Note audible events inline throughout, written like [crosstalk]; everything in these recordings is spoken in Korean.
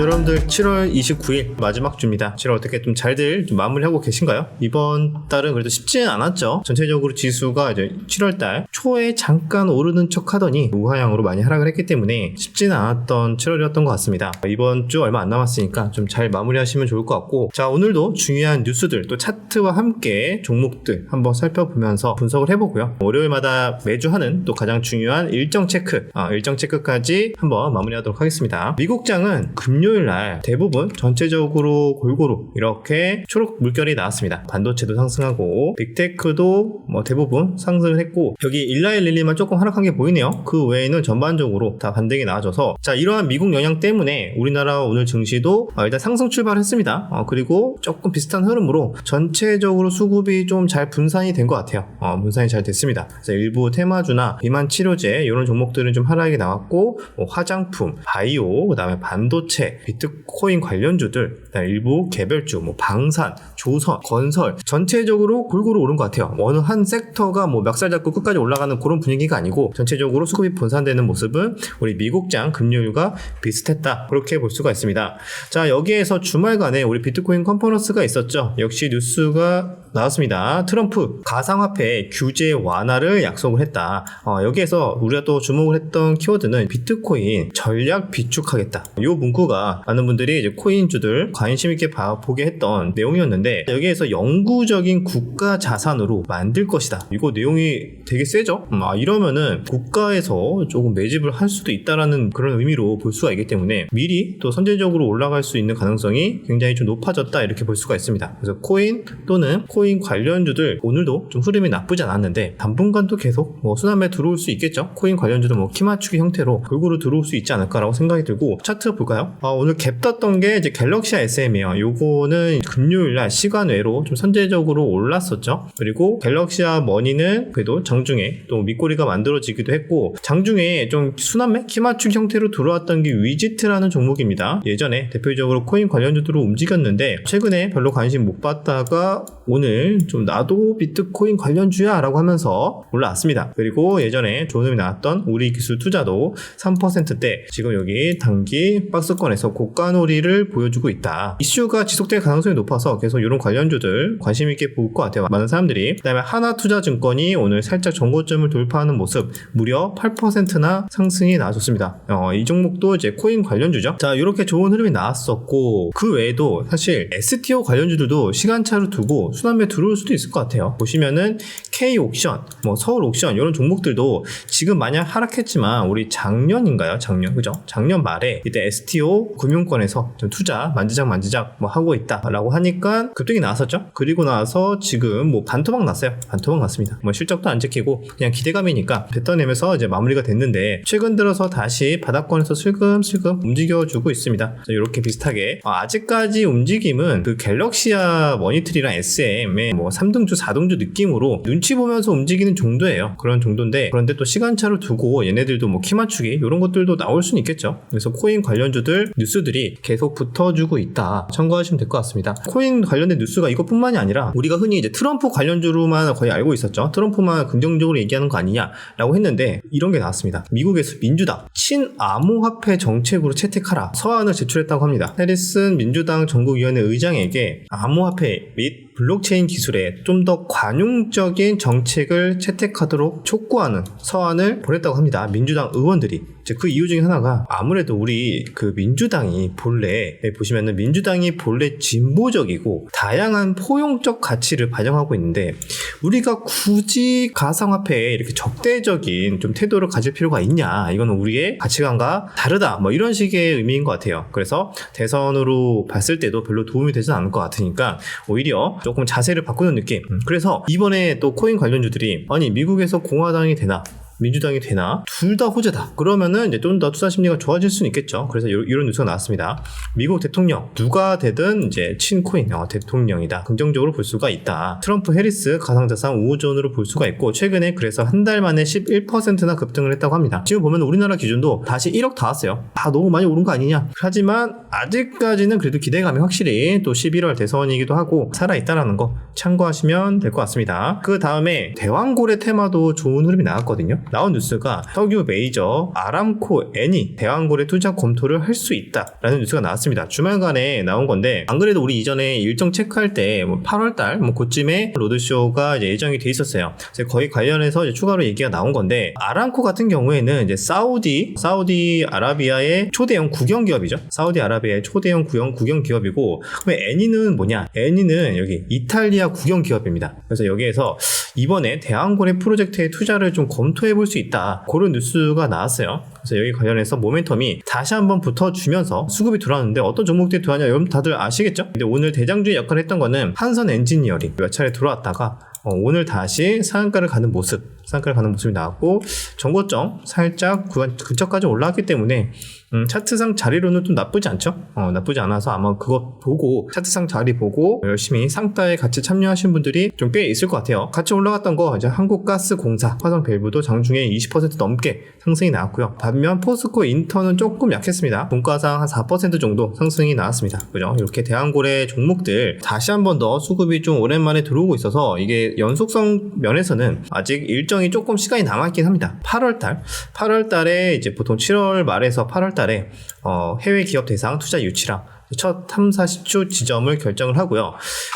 여러분들 7월 29일 마지막 주입니다. 7월 어떻게 좀 잘들 좀 마무리하고 계신가요? 이번 달은 그래도 쉽지는 않았죠. 전체적으로 지수가 이제 7월 달 초에 잠깐 오르는 척 하더니 우하향으로 많이 하락을 했기 때문에 쉽지는 않았던 7월이었던 것 같습니다. 이번 주 얼마 안 남았으니까 좀 잘 마무리하시면 좋을 것 같고 자 오늘도 중요한 뉴스들 또 차트와 함께 종목들 한번 살펴보면서 분석을 해보고요. 월요일마다 매주 하는 또 가장 중요한 일정 체크 아, 일정 체크까지 한번 마무리하도록 하겠습니다. 미국장은 금요 일 날 대부분 전체적으로 골고루 이렇게 초록 물결이 나왔습니다. 반도체도 상승하고 빅테크도 뭐 대부분 상승을 했고 여기 일라일릴리만 조금 하락한 게 보이네요. 그 외에는 전반적으로 다 반등이 나와줘서 자 이러한 미국 영향 때문에 우리나라 오늘 증시도 어, 일단 상승 출발했습니다. 어, 그리고 조금 비슷한 흐름으로 전체적으로 수급이 좀 잘 분산이 된 것 같아요. 어, 분산이 잘 됐습니다. 그래서 일부 테마주나 비만 치료제 이런 종목들은 좀 하락이 나왔고 뭐 화장품, 바이오, 그다음에 반도체, 비트코인 관련주들, 일부 개별주, 뭐 방산, 조선, 건설 전체적으로 골고루 오른 것 같아요. 어느 한 섹터가 뭐 멱살 잡고 끝까지 올라가는 그런 분위기가 아니고 전체적으로 수급이 분산되는 모습은 우리 미국장 금요일과 비슷했다 그렇게 볼 수가 있습니다. 자 여기에서 주말간에 우리 비트코인 컨퍼런스가 있었죠. 역시 뉴스가 나왔습니다. 트럼프 가상화폐 규제 완화를 약속을 했다. 어, 여기에서 우리가 또 주목을 했던 키워드는 비트코인 전략 비축하겠다. 이 문구가 많은 분들이 이제 코인주들 관심 있게 봐, 보게 했던 내용이었는데 여기에서 영구적인 국가 자산으로 만들 것이다. 이거 내용이 되게 세죠? 음, 아, 이러면은 국가에서 조금 매집을 할 수도 있다라는 그런 의미로 볼 수가 있기 때문에 미리 또 선제적으로 올라갈 수 있는 가능성이 굉장히 좀 높아졌다 이렇게 볼 수가 있습니다. 그래서 코인 또는 코인 관련주들 오늘도 좀 흐름이 나쁘지 않았는데 당분간도 계속 뭐 순환매 들어올 수 있겠죠. 코인 관련주도 뭐 키맞추기 형태로 골고루 들어올 수 있지 않을까라고 생각이 들고 차트 볼까요? 아, 오늘 갭 떴던 게 이제 갤럭시아 SM이에요. 요거는 금요일 날 시간 외로 좀 선제적으로 올랐었죠. 그리고 갤럭시아 머니는 그래도 장중에 또 밑꼬리가 만들어지기도 했고 장중에 좀 순환매 키맞추기 형태로 들어왔던 게 위지트라는 종목입니다. 예전에 대표적으로 코인 관련주들로 움직였는데 최근에 별로 관심 못 받다가 오늘 좀 나도 비트코인 관련주야 라고 하면서 올라왔습니다. 그리고 예전에 흐름이 나왔던 우리 기술 투자도 3%대 지금 여기 단기 박스권에서 고가놀이를 보여주고 있다. 이슈가 지속될 가능성이 높아서 계속 이런 관련주들 관심 있게 볼 것 같아요. 많은 사람들이. 그 다음에 하나투자증권이 오늘 살짝 정고점을 돌파하는 모습 무려 8%나 상승이 나왔습니다. 어, 이 종목도 이제 코인 관련주죠. 자 이렇게 좋은 흐름이 나왔었고 그 외에도 사실 STO 관련주들도 시간차로 두고 순환매 들어올 수도 있을 것 같아요. 보시면은 K 옥션, 뭐 서울 옥션 이런 종목들도 지금 마냥 하락했지만 우리 작년인가요? 작년 그죠? 작년 말에 이때 STO 금융권에서 좀 투자 만지작 만지작 뭐 하고 있다라고 하니까 급등이 나왔었죠. 그리고 나서 지금 뭐 반토막 났어요. 반토막 났습니다. 뭐 실적도 안 지키고 그냥 기대감이니까 뱉어내면서 이제 마무리가 됐는데 최근 들어서 다시 바닥권에서 슬금슬금 움직여주고 있습니다. 이렇게 비슷하게 아, 아직까지 움직임은 그 갤럭시아 머니트리랑 SM 의뭐 3등주 4등주 느낌으로 눈치 보면서 움직이는 정도예요. 그런 정도인데 그런데 또 시간차를 두고 얘네들도 뭐 키 맞추기 이런 것들도 나올 수는 있겠죠. 그래서 코인 관련주들 뉴스들이 계속 붙어주고 있다. 참고하시면 될 것 같습니다. 코인 관련된 뉴스가 이것뿐만이 아니라 우리가 흔히 이제 트럼프 관련주로만 거의 알고 있었죠. 트럼프만 긍정적으로 얘기하는 거 아니냐라고 했는데 이런 게 나왔습니다. 미국에서 민주당 친암호화폐 정책으로 채택하라 서한을 제출했다고 합니다. 해리슨 민주당 전국위원회 의장에게 암호화폐 및 블록체인 기술에 좀 더 관용적인 정책을 채택하도록 촉구하는 서한을 보냈다고 합니다. 민주당 의원들이. 이제 그 이유 중에 하나가 아무래도 우리 그 민주당이 본래 네, 보시면은 민주당이 본래 진보적이고 다양한 포용적 가치를 반영하고 있는데 우리가 굳이 가상화폐에 이렇게 적대적인 좀 태도를 가질 필요가 있냐? 이거는 우리의 가치관과 다르다. 뭐 이런 식의 의미인 것 같아요. 그래서 대선으로 봤을 때도 별로 도움이 되지 않을 것 같으니까 오히려 조금 자세를 바꾸는 느낌. 음, 그래서 이번에 또 코인 관련주들이 아니 미국에서 공화당이 되나 민주당이 되나 둘 다 호재다. 그러면은 이제 좀 더 투자 심리가 좋아질 수는 있겠죠. 그래서 이런, 이런 뉴스가 나왔습니다. 미국 대통령 누가 되든 이제 친코인 어, 대통령이다. 긍정적으로 볼 수가 있다. 트럼프 해리스 가상자산 우호전으로 볼 수가 있고 최근에 그래서 한 달 만에 11%나 급등을 했다고 합니다. 지금 보면 우리나라 기준도 다시 1억 닿았어요. 아 너무 많이 오른 거 아니냐? 하지만 아직까지는 그래도 기대감이 확실히 또 11월 대선이기도 하고 살아 있다라는 거 참고하시면 될 것 같습니다. 그 다음에 대왕고래 테마도 좋은 흐름이 나왔거든요. 나온 뉴스가 석유 메이저 아람코 N이 대왕골에 투자 검토를 할 수 있다라는 뉴스가 나왔습니다. 주말간에 나온 건데 안 그래도 우리 이전에 일정 체크할 때 뭐 8월달 뭐 그쯤에 로드쇼가 이제 예정이 돼 있었어요. 그래서 거의 관련해서 추가로 얘기가 나온 건데 아람코 같은 경우에는 이제 사우디 사우디 아라비아의 초대형 국영 기업이죠. 사우디 아라비아의 초대형 국영 국영 기업이고 그럼 N이는 뭐냐? N이는 여기 이탈리아 국영 기업입니다. 그래서 여기에서 이번에 대왕고래 프로젝트에 투자를 좀 검토해 볼수 있다. 그런 뉴스가 나왔어요. 그래서 여기 관련해서 모멘텀이 다시 한번 붙어주면서 수급이 들어왔는데 어떤 종목들이 들어왔냐 여러분 다들 아시겠죠? 근데 오늘 대장주의 역할을 했던 거는 한선 엔지니어링 몇 차례 들어왔다가 어, 오늘 다시 상한가를 가는 모습, 상한가를 가는 모습이 나왔고 정고점 살짝 구간 근처까지 올라왔기 때문에 음, 차트상 자리로는 좀 나쁘지 않죠? 어, 나쁘지 않아서 아마 그거 보고 차트상 자리 보고 열심히 상따에 같이 참여하신 분들이 좀 꽤 있을 것 같아요. 같이 올라갔던 거 이제 한국가스공사, 화성밸브도 장중에 20% 넘게 상승이 나왔고요. 반면 포스코 인터는 조금 약했습니다. 분가상 한 4% 정도 상승이 나왔습니다. 그죠? 이렇게 대한고래 종목들 다시 한 번 더 수급이 좀 오랜만에 들어오고 있어서 이게 연속성 면에서는 아직 일정이 조금 시간이 남았긴 합니다. 8월달, 8월달에 이제 보통 7월 말에서 8월달 에 어, 해외 기업 대상 투자 유치랑 첫 탐사 시추 지점을 결정을 하고요.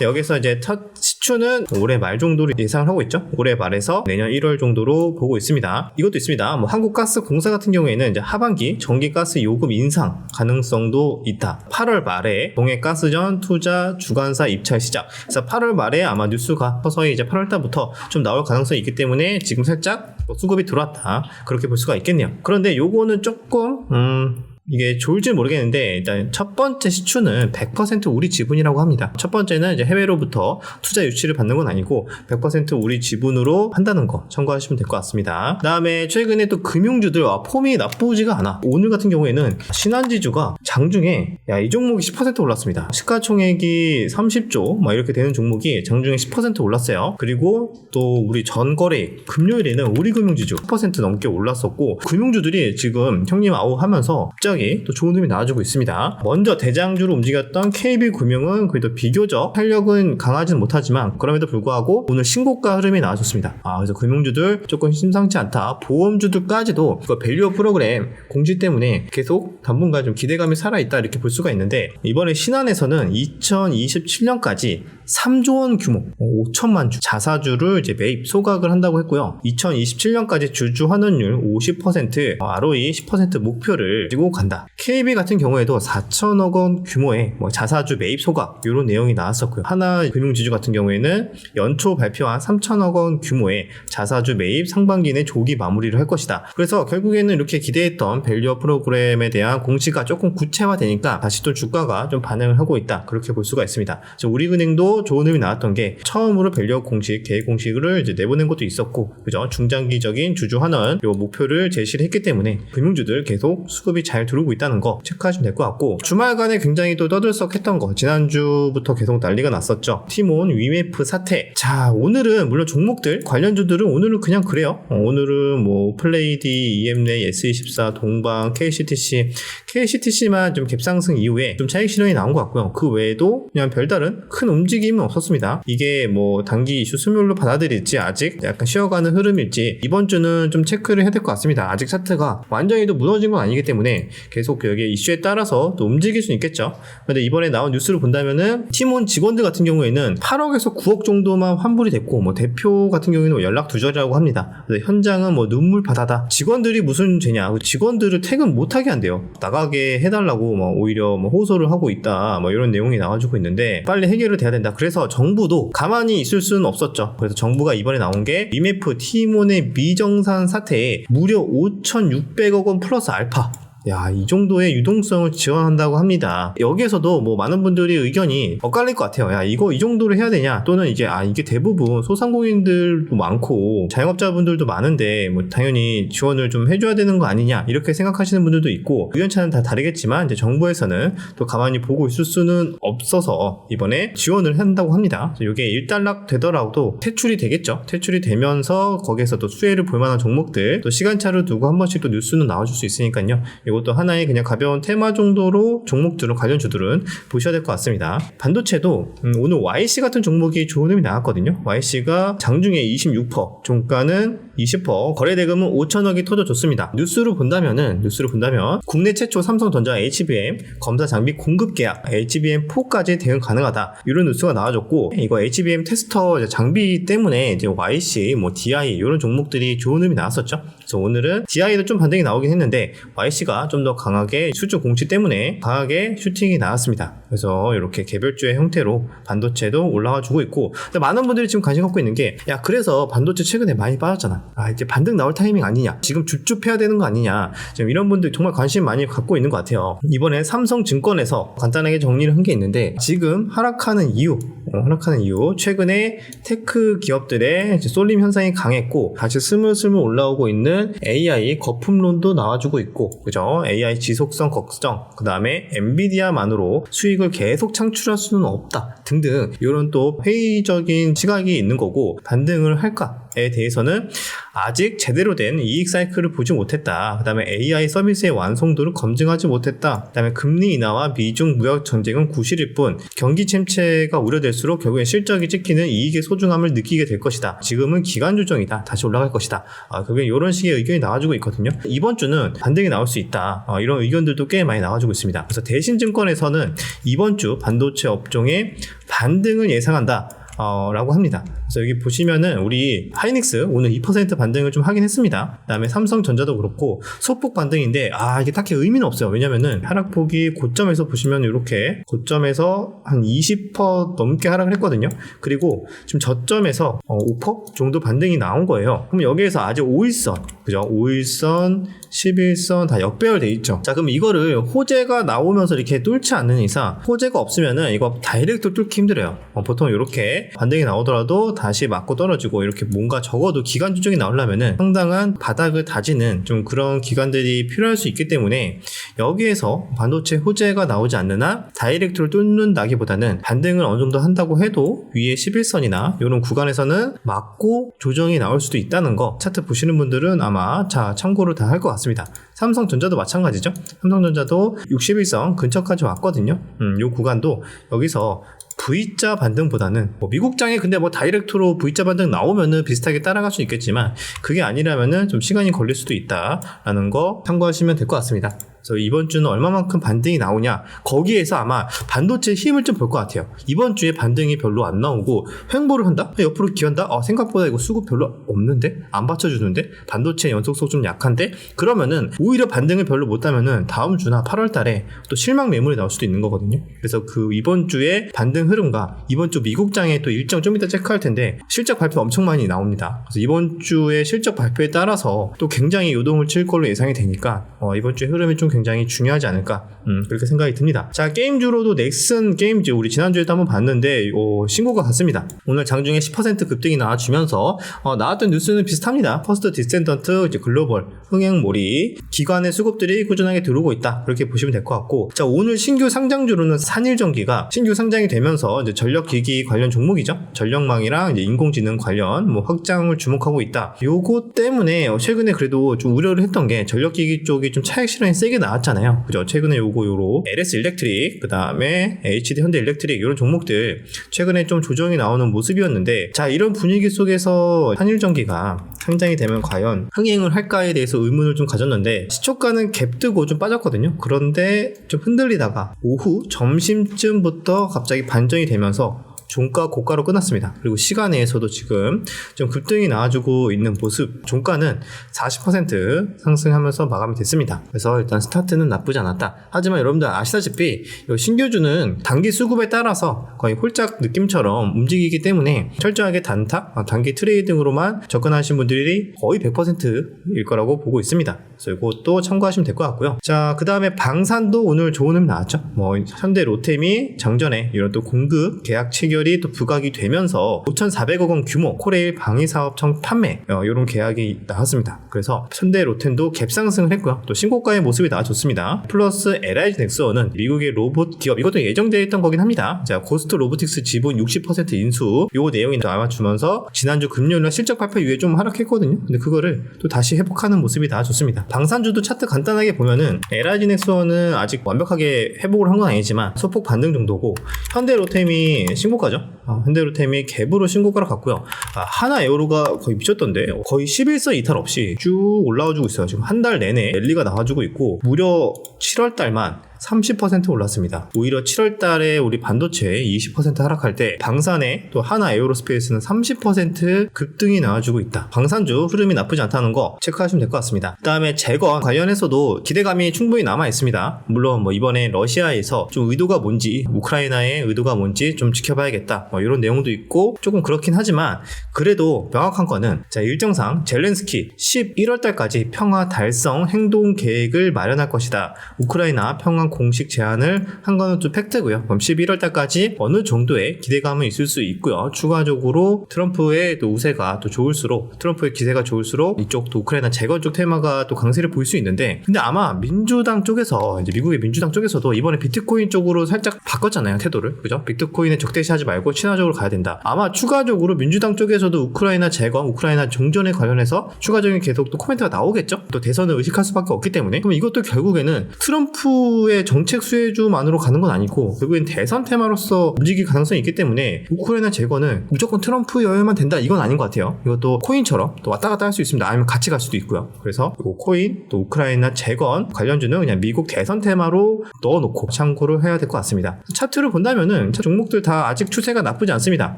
여기서 이제 첫 시추는 올해 말 정도로 예상을 하고 있죠. 올해 말에서 내년 1월 정도로 보고 있습니다. 이것도 있습니다. 뭐 한국가스공사 같은 경우에는 이제 하반기 전기가스 요금 인상 가능성도 있다. 8월 말에 동해가스전 투자 주관사 입찰 시작. 그래서 8월 말에 아마 뉴스가 서서히 이제 8월 달부터 좀 나올 가능성이 있기 때문에 지금 살짝 뭐 수급이 들어왔다. 그렇게 볼 수가 있겠네요. 그런데 요거는 조금 음 이게 좋을지 모르겠는데 일단 첫 번째 시추는 100% 우리 지분이라고 합니다. 첫 번째는 이제 해외로부터 투자 유치를 받는 건 아니고 100% 우리 지분으로 한다는 거 참고하시면 될 것 같습니다. 그다음에 최근에 또 금융주들 와 폼이 나쁘지가 않아. 오늘 같은 경우에는 신한지주가 장중에 야 이 종목이 10% 올랐습니다. 시가총액이 30조 막 이렇게 되는 종목이 장중에 10% 올랐어요. 그리고 또 우리 전거래 금요일에는 우리금융지주 10% 넘게 올랐었고 금융주들이 지금 형님 아우 하면서 갑자기 또 좋은 흐름이 나와주고 있습니다. 먼저 대장주로 움직였던 KB금융은 그래도 비교적 탄력은 강하지는 못하지만 그럼에도 불구하고 오늘 신고가 흐름이 나와줬습니다. 아 그래서 금융주들 조금 심상치 않다. 보험주들까지도 그 밸류어 프로그램 공지 때문에 계속 당분간 좀 기대감이 살아있다 이렇게 볼 수가 있는데 이번에 신한에서는 2027년까지 3조 원 규모 5천만 주 자사주를 이제 매입 소각을 한다고 했고요. 2027년까지 주주 환원율 50% ROE 10% 목표를 가지고 간다. KB 같은 경우에도 4천억 원 규모의 뭐 자사주 매입 소각 이런 내용이 나왔었고요. 하나 금융지주 같은 경우에는 연초 발표한 3천억 원 규모의 자사주 매입 상반기 내 조기 마무리를 할 것이다. 그래서 결국에는 이렇게 기대했던 밸류어 프로그램에 대한 공시가 조금 구체화되니까 다시 또 주가가 좀 반응을 하고 있다. 그렇게 볼 수가 있습니다. 우리은행도 좋은 흐름이 나왔던 게 처음으로 밸류어 공식, 계획 공식을 이제 내보낸 것도 있었고, 그죠? 중장기적인 주주 환원 요 목표를 제시를 했기 때문에 금융주들 계속 수급이 잘 들어오고 있다는 거 체크하시면 될 것 같고 주말간에 굉장히 또 떠들썩했던 거 지난주부터 계속 난리가 났었죠. 티몬 위메프 사태. 자 오늘은 물론 종목들 관련주들은 오늘은 그냥 그래요. 어, 오늘은 뭐 플레이디, EMNET, S24, 동방, KCTC, KCTC만 좀 갭상승 이후에 좀 차익 실현이 나온 것 같고요. 그 외에도 그냥 별다른 큰 움직임 은 없었습니다. 이게 뭐 단기 이슈 수멸로 받아들일지 아직 약간 쉬어가는 흐름일지 이번 주는 좀 체크를 해야 될 것 같습니다. 아직 차트가 완전히 또 무너진 건 아니기 때문에 계속 여기 이슈에 따라서 또 움직일 수 있겠죠. 근데 이번에 나온 뉴스를 본다면은 팀원 직원들 같은 경우에는 8억에서 9억 정도만 환불이 됐고 뭐 대표 같은 경우에는 뭐 연락 두절이라고 합니다. 그래서 현장은 뭐 눈물 바다다. 직원들이 무슨 죄냐? 그 직원들을 퇴근 못하게 한대요. 나가게 해달라고 뭐 오히려 뭐 호소를 하고 있다. 뭐 이런 내용이 나와주고 있는데 빨리 해결을 돼야 된다. 그래서 정부도 가만히 있을 수는 없었죠. 그래서 정부가 이번에 나온 게 IMF 티몬의 미정산 사태에 무려 5,600억 원 플러스 알파 야, 이 정도의 유동성을 지원한다고 합니다. 여기에서도 뭐 많은 분들이 의견이 엇갈릴 것 같아요. 야, 이거 이 정도로 해야 되냐? 또는 이게, 아, 이게 대부분 소상공인들도 많고, 자영업자분들도 많은데, 뭐, 당연히 지원을 좀 해줘야 되는 거 아니냐? 이렇게 생각하시는 분들도 있고, 의견차는 다 다르겠지만, 이제 정부에서는 또 가만히 보고 있을 수는 없어서, 이번에 지원을 한다고 합니다. 이게 일단락 되더라도 퇴출이 되겠죠? 퇴출이 되면서, 거기에서 또 수혜를 볼 만한 종목들, 또 시간차를 두고 한 번씩 또 뉴스는 나와줄 수 있으니까요. 이 것도 하나의 그냥 가벼운 테마 정도로 종목들은 관련 주들은 보셔야 될 것 같습니다. 반도체도 음, 오늘 YC 같은 종목이 좋은 흐름이 나왔거든요. YC가 장중에 26%, 종가는 20% 거래 대금은 5천억이 터져 줬습니다. 뉴스로 본다면은 뉴스로 본다면 국내 최초 삼성전자 HBM 검사 장비 공급 계약 HBM4까지 대응 가능하다 이런 뉴스가 나와줬고 이거 HBM 테스터 장비 때문에 이제 YC 뭐 DI 이런 종목들이 좋은 흐름이 나왔었죠. 그래서 오늘은 DI도 좀 반등이 나오긴 했는데 YC가 좀 더 강하게 수주 공시 때문에 강하게 슈팅이 나왔습니다. 그래서 이렇게 개별주의 형태로 반도체도 올라와 주고 있고 많은 분들이 지금 관심 갖고 있는 게 야 그래서 반도체 최근에 많이 빠졌잖아. 아 이제 반등 나올 타이밍 아니냐. 지금 줍줍해야 되는 거 아니냐. 지금 이런 분들 정말 관심 많이 갖고 있는 것 같아요. 이번에 삼성증권에서 간단하게 정리를 한 게 있는데 지금 하락하는 이유, 어, 하락하는 이유 최근에 테크 기업들의 쏠림 현상이 강했고 다시 스물스물 올라오고 있는 AI 거품론도 나와주고 있고 그죠? AI 지속성 걱정, 그 다음에 엔비디아만으로 수익 을 계속 창출할 수는 없다. 등등 이런 또 회의적인 시각이 있는 거고 반등을 할까 에 대해서는 아직 제대로 된 이익 사이클을 보지 못했다. 그 다음에 AI 서비스의 완성도를 검증하지 못했다. 그 다음에 금리 인하와 미중 무역 전쟁은 구실일 뿐 경기 침체가 우려될수록 결국엔 실적이 찍히는 이익의 소중함을 느끼게 될 것이다. 지금은 기간 조정이다. 다시 올라갈 것이다. 아, 결국엔 이런 식의 의견이 나와주고 있거든요. 이번 주는 반등이 나올 수 있다. 아, 이런 의견들도 꽤 많이 나와주고 있습니다. 그래서 대신증권에서는 이번 주 반도체 업종의 반등을 예상한다. 어, 라고 합니다. 그래서 여기 보시면은 우리 하이닉스 오늘 2% 반등을 좀 하긴 했습니다. 그다음에 삼성전자도 그렇고 소폭 반등인데 아 이게 딱히 의미는 없어요. 왜냐면은 하락폭이 고점에서 보시면 이렇게 고점에서 한 20% 넘게 하락을 했거든요. 그리고 지금 저점에서 어, 5% 정도 반등이 나온 거예요. 그럼 여기에서 아직 5일선 그죠? 5일선 11선 다 역배열돼 있죠. 자, 그럼 이거를 호재가 나오면서 이렇게 뚫지 않는 이상 호재가 없으면은 이거 다이렉트 뚫기 힘들어요. 어, 보통 이렇게 반등이 나오더라도 다시 맞고 떨어지고 이렇게 뭔가 적어도 기간 조정이 나오려면은 상당한 바닥을 다지는 좀 그런 기간들이 필요할 수 있기 때문에 여기에서 반도체 호재가 나오지 않는 한 다이렉트로 뚫는다기보다는 반등을 어느 정도 한다고 해도 위에 11선이나 이런 구간에서는 맞고 조정이 나올 수도 있다는 거 차트 보시는 분들은 아마 자 참고를 다할 것 같습니다. 삼성전자도 마찬가지죠. 삼성전자도 61선 근처까지 왔거든요. 음, 요 구간도 여기서 V자 반등보다는 뭐 미국장에 근데 뭐 다이렉트로 V자 반등 나오면은 비슷하게 따라갈 수 있겠지만 그게 아니라면은 좀 시간이 걸릴 수도 있다라는 거 참고하시면 될 것 같습니다. 그래서 이번 주는 얼마만큼 반등이 나오냐 거기에서 아마 반도체 힘을 좀 볼 것 같아요. 이번 주에 반등이 별로 안 나오고 횡보를 한다? 옆으로 기한다? 어, 생각보다 이거 수급 별로 없는데? 안 받쳐주는데? 반도체 연속성 좀 약한데? 그러면은 오히려 반등을 별로 못하면은 다음 주나 8월 달에 또 실망 매물이 나올 수도 있는 거거든요. 그래서 그 이번 주에 반등 흐름과 이번 주 미국장의 또 일정 좀 이따 체크할 텐데 실적 발표 엄청 많이 나옵니다. 그래서 이번 주에 실적 발표에 따라서 또 굉장히 요동을 칠 걸로 예상이 되니까 어, 이번 주에 흐름이 좀 굉장히 중요하지 않을까 음, 그렇게 생각이 듭니다. 자 게임주로도 넥슨 게임즈 우리 지난주에도 한번 봤는데 어, 신고가 같습니다. 오늘 장중에 10% 급등이 나와주면서 어, 나왔던 뉴스는 비슷합니다. 퍼스트 디센던트 이제 글로벌 흥행몰이 기관의 수급들이 꾸준하게 들어오고 있다 그렇게 보시면 될 것 같고 자 오늘 신규 상장주로는 산일전기가 신규 상장이 되면서 이제 전력기기 관련 종목이죠. 전력망이랑 이제 인공지능 관련 뭐 확장을 주목하고 있다. 요거 때문에 최근에 그래도 좀 우려를 했던 게 전력기기 쪽이 좀 차익 실현이 세게 나 왔잖아요. 그죠? 최근에 요거 요로 LS 일렉트릭 그 다음에 HD 현대 일렉트릭 이런 종목들 최근에 좀 조정이 나오는 모습이었는데 자 이런 분위기 속에서 한일전기가 상장이 되면 과연 흥행을 할까에 대해서 의문을 좀 가졌는데 시초가는 갭 뜨고 좀 빠졌거든요. 그런데 좀 흔들리다가 오후 점심쯤부터 갑자기 반전이 되면서 종가 고가로 끝났습니다. 그리고 시간에서도 지금 좀 급등이 나와주고 있는 모습. 종가는 40% 상승하면서 마감이 됐습니다. 그래서 일단 스타트는 나쁘지 않았다. 하지만 여러분들 아시다시피 이 신규주는 단기 수급에 따라서 거의 홀짝 느낌처럼 움직이기 때문에 철저하게 단타, 아, 단기 트레이딩으로만 접근하신 분들이 거의 100%일 거라고 보고 있습니다. 그래서 이것도 참고하시면 될 것 같고요. 자, 그 다음에 방산도 오늘 좋은 흐름 나왔죠. 뭐 현대 로템이 장전에 이런 또 공급 계약 체결 이 또 부각이 되면서 5,400억 원 규모 코레일 방위사업청 판매 어, 이런 계약이 나왔습니다. 그래서 현대 로템도 갭 상승을 했고요. 또 신고가의 모습이 나와줬습니다. 플러스 LIG 넥스원은 미국의 로봇 기업 이것도 예정되어 있던 거긴 합니다. 자, 고스트 로보틱스 지분 60% 인수 요 내용이 나와주면서 지난주 금요일날 실적 발표 이후에 좀 하락했거든요. 근데 그거를 또 다시 회복하는 모습이 나와줬습니다. 방산주도 차트 간단하게 보면은 LIG 넥스원은 아직 완벽하게 회복을 한 건 아니지만 소폭 반등 정도고 현대 로템이 신고가 죠. 어, 현대로템이 갭으로 신고가를 갔고요. 아, 하나 에어로가 거의 미쳤던데 거의 11선 이탈 없이 쭉 올라와주고 있어요. 지금 한 달 내내 랠리가 나와주고 있고 무려 7월 달만 30% 올랐습니다. 오히려 7월 달에 우리 반도체 20% 하락할 때 방산에 또 하나 에어로스페이스는 30% 급등이 나와주고 있다. 방산주 흐름이 나쁘지 않다는 거 체크하시면 될 것 같습니다. 그 다음에 재건 관련해서도 기대감이 충분히 남아 있습니다. 물론 뭐 이번에 러시아에서 좀 의도가 뭔지 우크라이나의 의도가 뭔지 좀 지켜봐야겠다. 뭐 이런 내용도 있고 조금 그렇긴 하지만 그래도 명확한 거는 자 일정상 젤렌스키 11월 달까지 평화 달성 행동 계획을 마련할 것이다. 우크라이나 평화 공식 제안을 한 거는 좀 팩트고요. 그럼 11월 달까지 어느 정도의 기대감은 있을 수 있고요. 추가적으로 트럼프의 또 우세가 또 좋을수록 트럼프의 기세가 좋을수록 이쪽 또 우크라이나 재건 쪽 테마가 또 강세를 보일 수 있는데 근데 아마 민주당 쪽에서 이제 미국의 민주당 쪽에서도 이번에 비트코인 쪽으로 살짝 바꿨잖아요 태도를 그죠? 비트코인에 적대시하지 말고 친화적으로 가야 된다. 아마 추가적으로 민주당 쪽에서도 우크라이나 재건, 우크라이나 종전에 관련해서 추가적인 계속 또 코멘트가 나오겠죠? 또 대선을 의식할 수밖에 없기 때문에 그럼 이것도 결국에는 트럼프의 정책 수혜주만으로 가는 건 아니고 결국엔 대선 테마로서 움직일 가능성이 있기 때문에 우크라이나 재건은 무조건 트럼프 여야만 된다 이건 아닌 것 같아요. 이것도 코인처럼 또 왔다 갔다 할 수 있습니다. 아니면 같이 갈 수도 있고요. 그래서 이 코인 또 우크라이나 재건 관련주는 그냥 미국 대선 테마로 넣어놓고 참고를 해야 될 것 같습니다. 차트를 본다면은 종목들 다 아직 추세가 나쁘지 않습니다.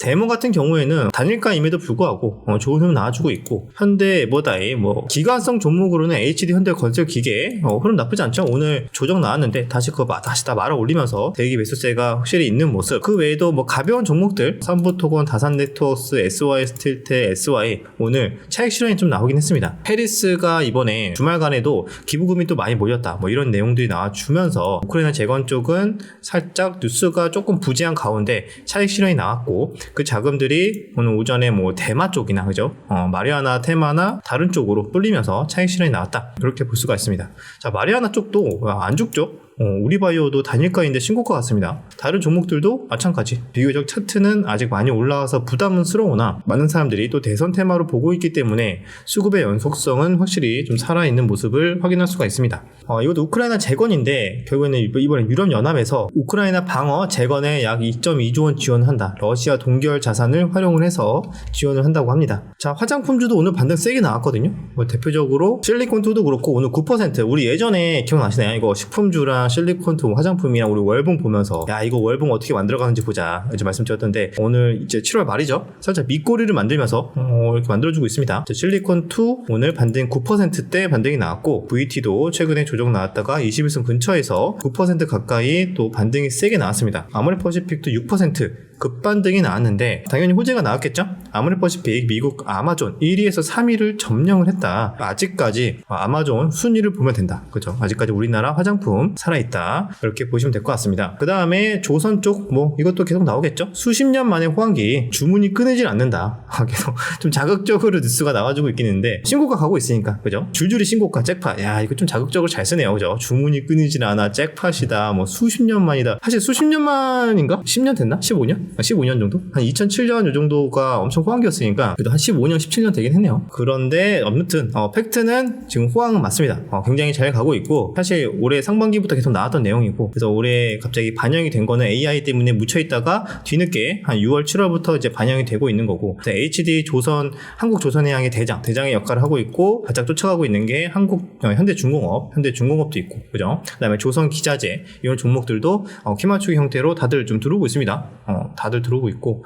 데모 같은 경우에는 단일가임에도 불구하고 어, 좋은 흐름 나와주고 있고 현대 뭐다이 뭐 기관성 종목으로는 HD 현대 건설 기계 어, 흐름 나쁘지 않죠. 오늘 조정 나왔는데 다시 마- 다시 다 말아 올리면서 대기 매수세가 확실히 있는 모습. 그 외에도 뭐 가벼운 종목들 삼부토건, 다산네트워크스, SY 스틸테, SY 오늘 차익 실현이 좀 나오긴 했습니다. 페리스가 이번에 주말간에도 기부금이 또 많이 몰렸다. 뭐 이런 내용들이 나와주면서 우크라이나 재건 쪽은 살짝 뉴스가 조금 부재한 가운데 차익 실현이 나왔고 그 자금들이 오늘 오전에 뭐 대마 쪽이나 그죠? 어, 마리아나 테마나 다른 쪽으로 뚫리면서 차익 실현이 나왔다. 그렇게 볼 수가 있습니다. 자 마리아나 쪽도 아, 안죽 쪽 어, 우리바이오도 단일가인데 신고가 같습니다. 다른 종목들도 마찬가지. 비교적 차트는 아직 많이 올라와서 부담스러우나 많은 사람들이 또 대선 테마로 보고 있기 때문에 수급의 연속성은 확실히 좀 살아있는 모습을 확인할 수가 있습니다. 어, 이것도 우크라이나 재건인데 결국에는 이번- 이번에 유럽 연합에서 우크라이나 방어 재건에 약 2.2조 원 지원한다. 러시아 동결 자산을 활용을 해서 지원을 한다고 합니다. 자 화장품주도 오늘 반등 세게 나왔거든요. 뭐 대표적으로 실리콘 투도 그렇고 오늘 9% 우리 예전에 기억나시나요? 이거 식품주랑 실리콘투 화장품이랑 우리 월봉 보면서 야 이거 월봉 어떻게 만들어가는지 보자 이제 말씀드렸던데 오늘 이제 7월 말이죠. 살짝 밑꼬리를 만들면서 어, 이렇게 만들어주고 있습니다. 실리콘 2 오늘 반등 9%대 반등이 나왔고 VT도 최근에 조정 나왔다가 21선 근처에서 9% 가까이 또 반등이 세게 나왔습니다. 아모레퍼시픽도 6% 급반등이 나왔는데 당연히 호재가 나왔겠죠? 아모레퍼시픽 미국 아마존 1위에서 3위를 점령을 했다. 아직까지 아마존 순위를 보면 된다. 그죠? 아직까지 우리나라 화장품 살아 있다. 이렇게 보시면 될 것 같습니다. 그 다음에 조선 쪽 뭐 이것도 계속 나오겠죠? 수십 년 만에 호황기 주문이 끊이질 않는다. 아, 계속 [laughs] 좀 자극적으로 뉴스가 나와주고 있긴 있는데 신고가 가고 있으니까 그죠? 줄줄이 신고가 잭팟. 야 이거 좀 자극적으로 잘 쓰네요. 그죠? 주문이 끊이질 않아 잭팟이다. 뭐 수십 년 만이다. 사실 수십 년 만인가? 10년 됐나? 15년? 15년 정도? 한 2007년 요 정도가 엄청 호황기였으니까 그래도 한 15년, 17년 되긴 했네요. 그런데 아무튼 어, 팩트는 지금 호황은 맞습니다. 어, 굉장히 잘 가고 있고 사실 올해 상반기부터 계속 나왔던 내용이고 그래서 올해 갑자기 반영이 된 거는 AI 때문에 묻혀 있다가 뒤늦게 한 6월, 7월부터 이제 반영이 되고 있는 거고 HD 조선 한국 조선해양의 대장, 대장의 역할을 하고 있고 바짝 쫓아가고 있는 게 한국 어, 현대중공업, 현대중공업도 있고 그죠? 그다음에 조선 기자재 이런 종목들도 어, 키 맞추기 형태로 다들 좀 들어오고 있습니다. 어, 다들 들어오고 있고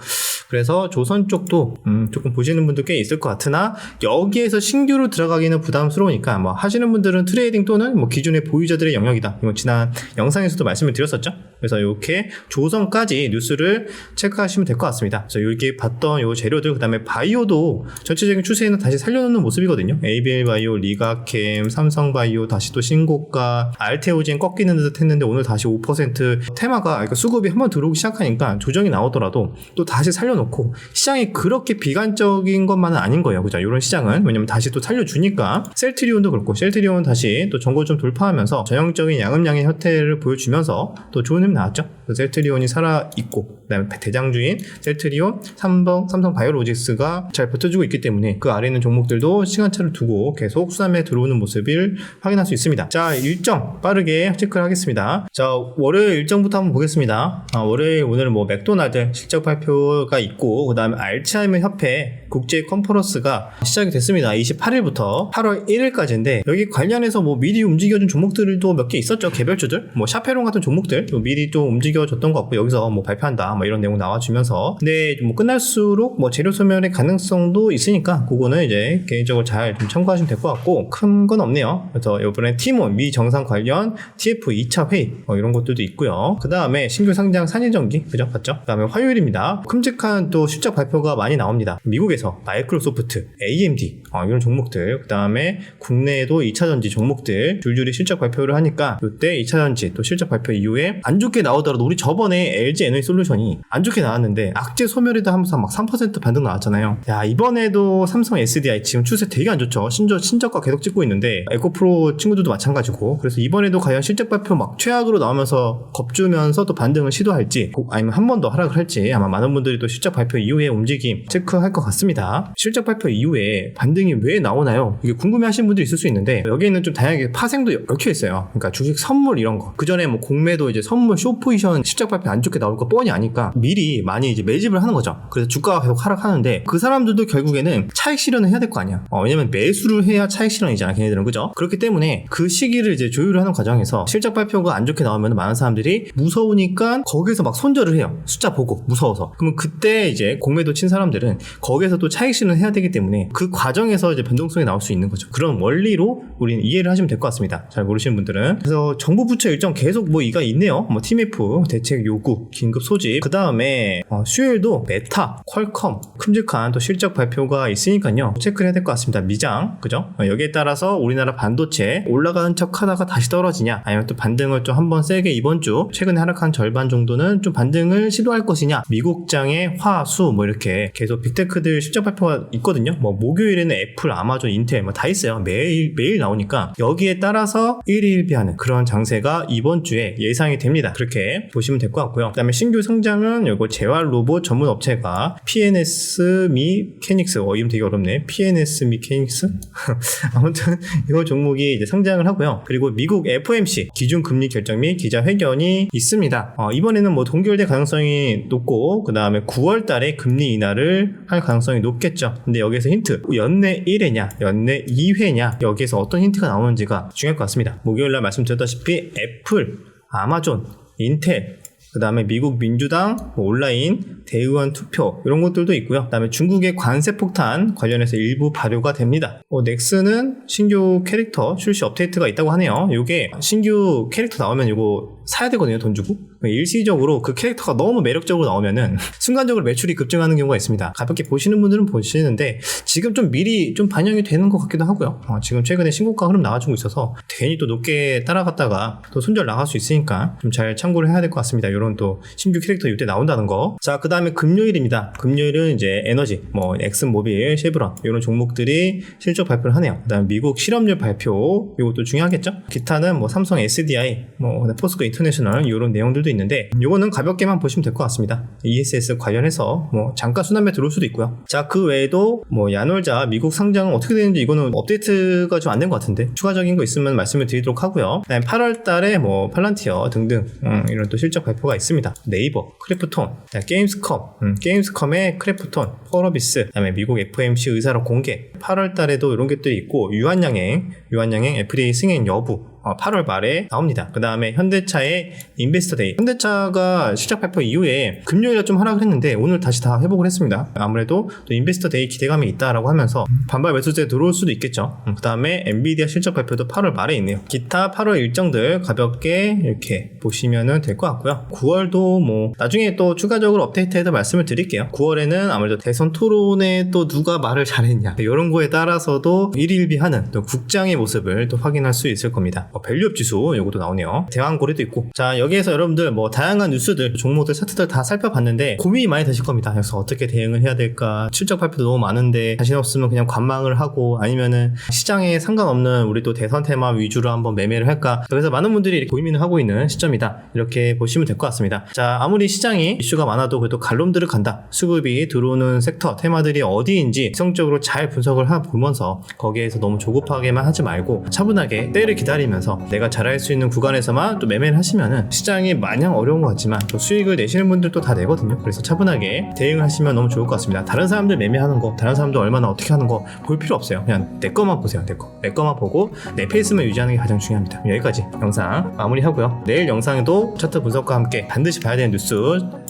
그래서 조선 쪽도 음, 조금 보시는 분들 꽤 있을 것 같으나 여기에서 신규로 들어가기는 부담스러우니까 뭐 하시는 분들은 트레이딩 또는 뭐 기존의 보유자들의 영역이다. 이거 지난 영상에서도 말씀을 드렸었죠. 그래서 이렇게 조선까지 뉴스를 체크하시면 될 것 같습니다. 그래서 여기 봤던 요 재료들 그다음에 바이오도 전체적인 추세는 다시 살려놓는 모습이거든요. ABL 바이오, 리가캠, 삼성 바이오 다시 또 신고가, 알테오젠 꺾이는 듯 했는데 오늘 다시 5% 테마가 그러니까 수급이 한번 들어오기 시작하니까 조정이 나오더라도 또 다시 살려놓고 시장이 그렇게 비관적인 것만은 아닌 거예요. 그죠? 이런 시장은 왜냐면 다시 또 살려주니까 셀트리온도 그렇고 셀트리온 다시 또 전고 좀 돌파하면서 전형적인 양음양의 형태를 보여주면서 또 좋은 셀트리온이 나왔죠. 셀트리온이 살아 있고 그다음에 대장주인 셀트리온, 삼성, 삼성 바이오로직스가 잘 버텨주고 있기 때문에 그 아래 있는 종목들도 시간차를 두고 계속 수남에 들어오는 모습을 확인할 수 있습니다. 자 일정 빠르게 체크를 하겠습니다. 자 월요일 일정부터 한번 보겠습니다. 아, 월요일 오늘 뭐 맥도날드 실적 발표가 있고 그다음에 알츠하이머 협회 국제 컨퍼런스가 시작이 됐습니다. 28일부터 8월 1일까지인데 여기 관련해서 뭐 미리 움직여준 종목들도 몇 개 있었죠. 개별주들 뭐 샤페론 같은 종목들 또 미리 또 움직여줬던 것 같고 여기서 뭐 발표한다 뭐 이런 내용 나와주면서 근데 뭐 끝날수록 뭐 재료 소멸의 가능성도 있으니까 그거는 이제 개인적으로 잘 좀 참고하시면 될 것 같고 큰 건 없네요. 그래서 이번에 티몬 미 정상 관련 TF 2차 회의 뭐 이런 것들도 있고요. 그 다음에 신규 상장 산일전기 그죠 봤죠? 그 다음에 화요일입니다. 큼직한 또 실적 발표가 많이 나옵니다. 미국에서 마이크로소프트, AMD 어, 이런 종목들 그 다음에 국내에도 2차 전지 종목들 줄줄이 실적 발표를 하니까 이때 2차 전지 또 실적 발표 이후에 안 좋게 나오더라도 우리 저번에 LG 에너지 솔루션이 안 좋게 나왔는데 악재 소멸이다 하면서 막 3% 반등 나왔잖아요. 야 이번에도 삼성 SDI 지금 추세 되게 안 좋죠. 신저 신저가 계속 찍고 있는데 에코프로 친구들도 마찬가지고 그래서 이번에도 과연 실적 발표 막 최악으로 나오면서 겁주면서 또 반등을 시도할지 꼭 아니면 한 번 더 하락을 할지 아마 많은 분들이 또 실적 발표 이후에 움직임 체크할 것 같습니다. 실적 발표 이후에 반등이 왜 나오나요? 이게 궁금해하시는 분들이 있을 수 있는데 여기에는 좀 다양하게 파생도 얽혀 있어요. 그러니까 주식 선물 이런 거. 그 전에 뭐 공매도 이제 선물 쇼 포지션 실적 발표 안 좋게 나올 거 뻔히 아니까 미리 많이 이제 매집을 하는 거죠. 그래서 주가가 계속 하락하는데 그 사람들도 결국에는 차익 실현을 해야 될 거 아니야. 어, 왜냐면 매수를 해야 차익 실현이잖아. 걔네들은 그죠? 그렇기 때문에 그 시기를 이제 조율을 하는 과정에서 실적 발표가 안 좋게 나오면 많은 사람들이 무서우니까 거기서 막 손절을 해요. 숫자 보고 무서워서. 그러면 그때 이제 공매도 친 사람들은 거기에서 또 차익 실현을 해야 되기 때문에 그 과정에서 이제 변동성이 나올 수 있는 거죠. 그런 원리로 우리는 이해를 하시면 될 것 같습니다. 잘 모르시는 분들은. 그래서 정부 부처 일정 계속 뭐 이가 있네요. 뭐 TMF 대책 요구, 긴급 소집. 그 다음에 어, 수요일도 메타, 퀄컴, 큼직한 또 실적 발표가 있으니까요. 체크를 해야 될 것 같습니다. 미장, 그죠? 어, 여기에 따라서 우리나라 반도체 올라가는 척 하다가 다시 떨어지냐, 아니면 또 반등을 좀 한번 세게 이번 주 최근에 하락한 절반 정도는 좀 반등을 시도할 것이냐, 미국장의 화 수 뭐 이렇게 계속 빅테크들 실적 발표가 있거든요. 뭐 목요일에는 애플, 아마존, 인텔 뭐 다 있어요. 매일 매일 나오니까 여기에 따라서 일일비하는 그런 장세가 이번 주에 예상이 됩니다. 그렇게 보시면 될 것 같고요. 그다음에 신규 상장은 이거 재활 로봇 전문 업체가 PNS 미케닉스 어 이름 되게 어렵네. PNS 미케닉스 [laughs] 아무튼 이거 종목이 이제 상장을 하고요. 그리고 미국 FOMC 기준 금리 결정 및 기자 회견이 있습니다. 어, 이번에는 뭐 동결될 가능성이 높고 그 다음에 9월달에 금리 인하를 할 가능성이 높겠죠. 근데 여기서 힌트 연내 1회냐 연내 2회냐 여기에서 어떤 힌트가 나오는지가 중요할 것 같습니다. 목요일날 말씀드렸다시피 애플, 아마존, 인텔 그 다음에 미국 민주당 뭐 온라인 대의원 투표 이런 것들도 있고요. 그 다음에 중국의 관세 폭탄 관련해서 일부 발효가 됩니다. 어, 넥슨은 신규 캐릭터 출시 업데이트가 있다고 하네요. 이게 신규 캐릭터 나오면 이거 사야 되거든요. 돈 주고 일시적으로 그 캐릭터가 너무 매력적으로 나오면은 [laughs] 순간적으로 매출이 급증하는 경우가 있습니다. 가볍게 보시는 분들은 보시는데 지금 좀 미리 좀 반영이 되는 것 같기도 하고요. 어, 지금 최근에 신고가 흐름 나와주고 있어서 괜히 또 높게 따라갔다가 또 손절 나갈 수 있으니까 좀 잘 참고를 해야 될 것 같습니다. 이런 또 신규 캐릭터 이때 나온다는 거. 자, 그 다음에 금요일입니다. 금요일은 이제 에너지, 뭐 엑슨 모빌, 쉐브론 이런 종목들이 실적 발표를 하네요. 그 다음 미국 실업률 발표 이것도 중요하겠죠. 기타는 뭐 삼성 SDI, 뭐 포스코 인터내셔널 이런 내용들도 있는데 이거는 가볍게만 보시면 될 것 같습니다. ESS 관련해서 뭐 잠깐 순환매 들어올 수도 있고요. 자, 그 외에도 뭐 야놀자 미국 상장은 어떻게 되는지 이거는 업데이트가 좀 안 된 것 같은데 추가적인 거 있으면 말씀을 드리도록 하고요. 그다음에 8월 달에 뭐 팔란티어 등등 음, 이런 또 실적 발표 가 있습니다. 네이버, 크래프톤, 게임스컴, 음, 게임스컴의 크래프톤, 펄어비스, 그다음에 미국 FMC 의사록 공개. 8월 달에도 이런 것들이 있고 유한양행, 유한양행 FDA 승인 여부 8월 말에 나옵니다. 그 다음에 현대차의 인베스터 데이. 현대차가 시작 발표 이후에 금요일에 좀 하락을 했는데 오늘 다시 다 회복을 했습니다. 아무래도 또 인베스터 데이 기대감이 있다라고 하면서 반발 매수세 들어올 수도 있겠죠. 그 다음에 엔비디아 실적 발표도 8월 말에 있네요. 기타 8월 일정들 가볍게 이렇게 보시면 될것 같고요. 9월도 뭐 나중에 또 추가적으로 업데이트해서 말씀을 드릴게요. 9월에는 아무래도 대선 토론에 또 누가 말을 잘했냐 이런 거에 따라서도 일일비하는 또 국장의 모습을 또 확인할 수 있을 겁니다. 어, 밸류업 지수 요것도 나오네요. 대왕고래도 있고. 자, 여기에서 여러분들 뭐 다양한 뉴스들, 종목들, 차트들 다 살펴봤는데 고민이 많이 되실 겁니다. 그래서 어떻게 대응을 해야 될까? 실적 발표도 너무 많은데 자신 없으면 그냥 관망을 하고 아니면은 시장에 상관없는 우리 또 대선 테마 위주로 한번 매매를 할까? 그래서 많은 분들이 고민을 하고 있는 시점이다. 이렇게 보시면 될 것 같습니다. 자, 아무리 시장이 이슈가 많아도 그래도 갈롬들을 간다. 수급이 들어오는 섹터, 테마들이 어디인지 성적으로 잘 분석을 하 보면서 거기에서 너무 조급하게만 하지 말고 차분하게 때를 기다리면서 내가 잘할 수 있는 구간에서만 또 매매를 하시면은 시장이 마냥 어려운 것 같지만 또 수익을 내시는 분들도 다 내거든요. 그래서 차분하게 대응을 하시면 너무 좋을 것 같습니다. 다른 사람들 매매하는 거, 다른 사람들 얼마나 어떻게 하는 거 볼 필요 없어요. 그냥 내 것만 보세요. 내 거. 내 것만 보고 내 페이스만 유지하는 게 가장 중요합니다. 여기까지 영상 마무리하고요. 내일 영상에도 차트 분석과 함께 반드시 봐야 되는 뉴스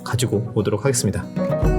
가지고 오도록 하겠습니다.